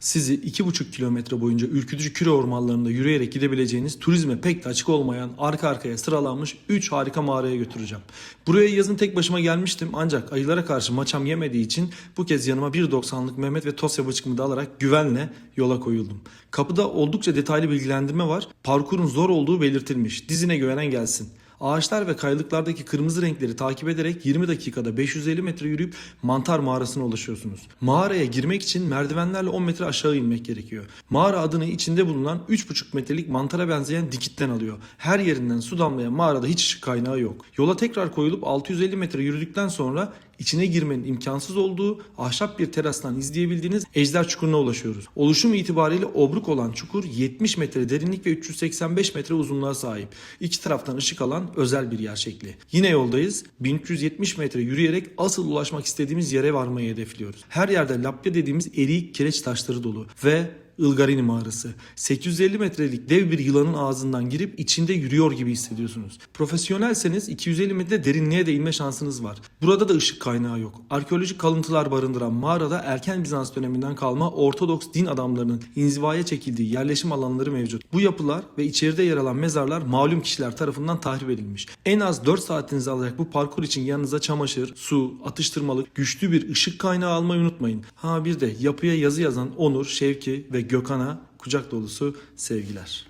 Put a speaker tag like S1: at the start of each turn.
S1: Sizi 2,5 kilometre boyunca ürkütücü küre ormanlarında yürüyerek gidebileceğiniz turizme pek de açık olmayan arka arkaya sıralanmış 3 harika mağaraya götüreceğim. Buraya yazın tek başıma gelmiştim ancak ayılara karşı maçam yemediği için bu kez yanıma 1.90'lık Mehmet ve Tosya bıçkımı da alarak güvenle yola koyuldum. Kapıda oldukça detaylı bilgilendirme var. Parkurun zor olduğu belirtilmiş. Dizine güvenen gelsin. Ağaçlar ve kayalıklardaki kırmızı renkleri takip ederek 20 dakikada 550 metre yürüyüp mantar mağarasına ulaşıyorsunuz. Mağaraya girmek için merdivenlerle 10 metre aşağı inmek gerekiyor. Mağara adını içinde bulunan 3,5 metrelik mantara benzeyen dikitten alıyor. Her yerinden su damlayan mağarada hiç ışık kaynağı yok. Yola tekrar koyulup 650 metre yürüdükten sonra içine girmenin imkansız olduğu ahşap bir terastan izleyebildiğiniz Ejder Çukuru'na ulaşıyoruz. Oluşum itibariyle obruk olan çukur 70 metre derinlik ve 385 metre uzunluğa sahip. İki taraftan ışık alan özel bir yer şekli. Yine yoldayız. 1370 metre yürüyerek asıl ulaşmak istediğimiz yere varmayı hedefliyoruz. Her yerde lapya dediğimiz eriyik kireç taşları dolu ve Ilgarini mağarası. 850 metrelik dev bir yılanın ağzından girip içinde yürüyor gibi hissediyorsunuz. Profesyonelseniz 250 metre derinliğe de inme şansınız var. Burada da ışık kaynağı yok. Arkeolojik kalıntılar barındıran mağarada erken Bizans döneminden kalma Ortodoks din adamlarının inzivaya çekildiği yerleşim alanları mevcut. Bu yapılar ve içeride yer alan mezarlar malum kişiler tarafından tahrip edilmiş. En az 4 saatinizi alacak bu parkur için yanınıza çamaşır, su, atıştırmalık, güçlü bir ışık kaynağı almayı unutmayın. Ha bir de yapıya yazı yazan Onur, Şevki ve Gökhan'a kucak dolusu sevgiler.